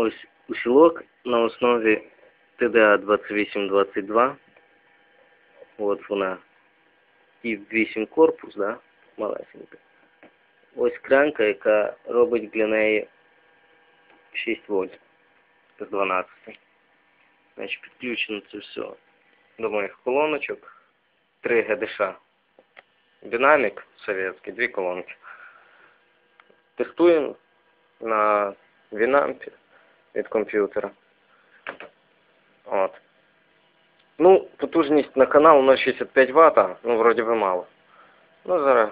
ось усілок на основі TDA 2822. От вона. І 8 корпус, да? Малесенька. Ось крянка, яка робить для неї 6 вольт з 12. Значить, підключено це все до моїх колоночок. 3 ГДШ. Динамік совєтський, дві колонки. Тестуємо на Вінампі від комп'ютера. От. Ну, потужність на канал 0,65 Вт, ну, вроді би мало. Ну, зараз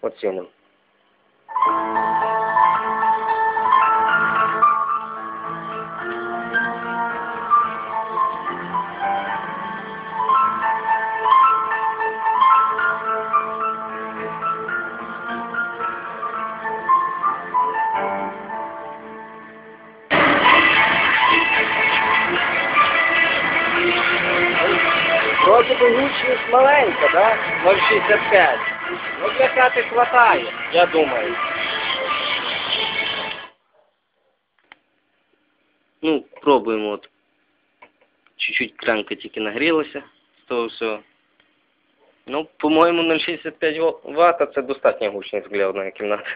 оцінимо. Гучність маленька, да? 0,65. Ну, для хати хватає, я думаю. Ну, пробуємо от. Чуть-чуть кранка тільки нагрілася з того всього. Ну, по-моєму, 0,65 Вт це достатня гучність для одної кімнати.